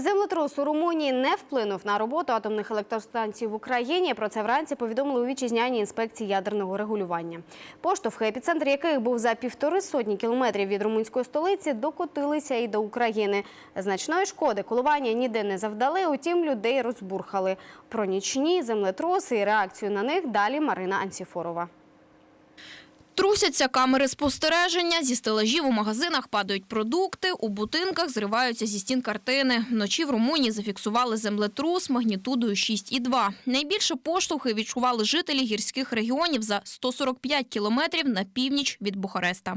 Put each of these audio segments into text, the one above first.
Землетрус у Румунії не вплинув на роботу атомних електростанцій в Україні. Про це вранці повідомили у вітчизняній інспекції ядерного регулювання. Поштовхи, епіцентр яких був за півтори сотні кілометрів від румунської столиці, докотилися і до України. Значної шкоди коливання ніде не завдали, утім людей розбурхали. Про нічні землетруси і реакцію на них далі Марина Анціфорова. Трусяться камери спостереження, зі стелажів у магазинах падають продукти, у будинках зриваються зі стін картини. Вночі в Румунії зафіксували землетрус магнітудою 6,2. Найбільше поштовхи відчували жителі гірських регіонів за 145 кілометрів на північ від Бухареста.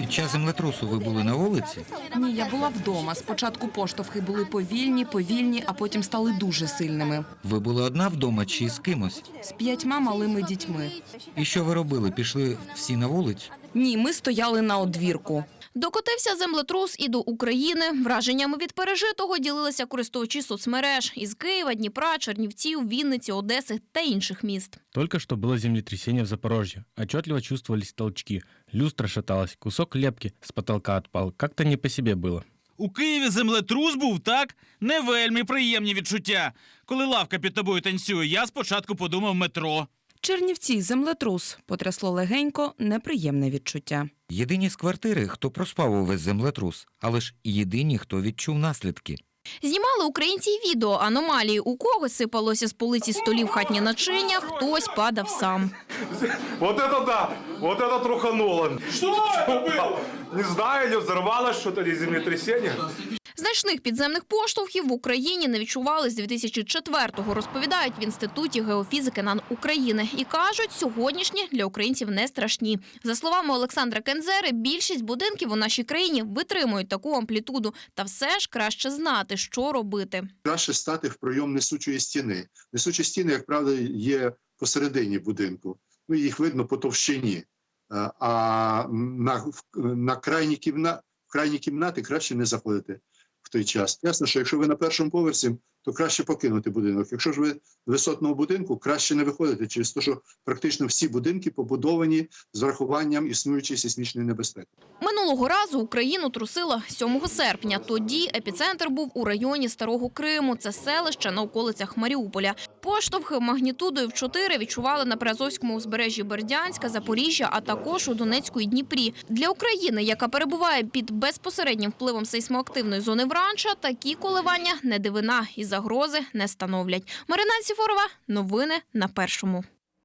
Під час землетрусу ви були на вулиці? Ні, я була вдома. Спочатку поштовхи були повільні, повільні, а потім стали дуже сильними. Ви були одна вдома чи з кимось? З п'ятьма малими дітьми. І що ви робили? Пішли всі на вулицю? Ні, ми стояли на одвірку. Докотився землетрус і до України. Враженнями від пережитого ділилися користувачі соцмереж із Києва, Дніпра, Чернівців, Вінниці, Одеси та інших міст. Только что было землетрясение в Запорожье. Отчетливо чувствовались толчки. Люстра шаталась, кусок лепки с потолка отпал. Как-то не по себе было. У Києві землетрус був, так? Не вельми приємні відчуття. Коли лавка під тобою танцює, я спочатку подумав метро. Чернівці, землетрус. Потрясло легенько, неприємне відчуття. Єдині з квартири, хто проспав увесь землетрус, але ж і єдині, хто відчув наслідки. Знімали українці й відео аномалії. У когось сипалося з полиці столів хатнє начиння, хтось падав сам. Вот это да! Вот это трухануло. Что это было? Не знаю, или взорвалось что-то, или землетрясение. Значних підземних поштовхів в Україні не відчували з 2004-го, розповідають в Інституті геофізики НАН України. І кажуть, сьогоднішні для українців не страшні. За словами Олександра Кензери, більшість будинків у нашій країні витримують таку амплітуду. Та все ж краще знати, що робити. краще стати в пройом несучої стіни. Несучі стіни, як правило, є посередині будинку. Ну, їх видно по товщині. Е, А на, на крайні, кімна, в крайні кімнати краще не заходити в той час. Ясно, що якщо ви на першому поверсі, то краще покинути будинок. Якщо ж ви з висотного будинку, краще не виходити через те, що практично всі будинки побудовані з врахуванням існуючої сісмічної небезпеки. Минулого разу Україну трусила 7 серпня. Тоді епіцентр був у районі Старого Криму. Це селище на околицях Маріуполя. Поштовхи магнітудою в 4 відчували на Приазовському узбережжі Бердянська, Запоріжжя, а також у Донецьку і Дніпрі. Для України, яка перебуває під безпосереднім впливом сейсмоактивної зони Вранча, такі коливання не дивина і загрози не становлять. Марина Сіфорова, новини на першому.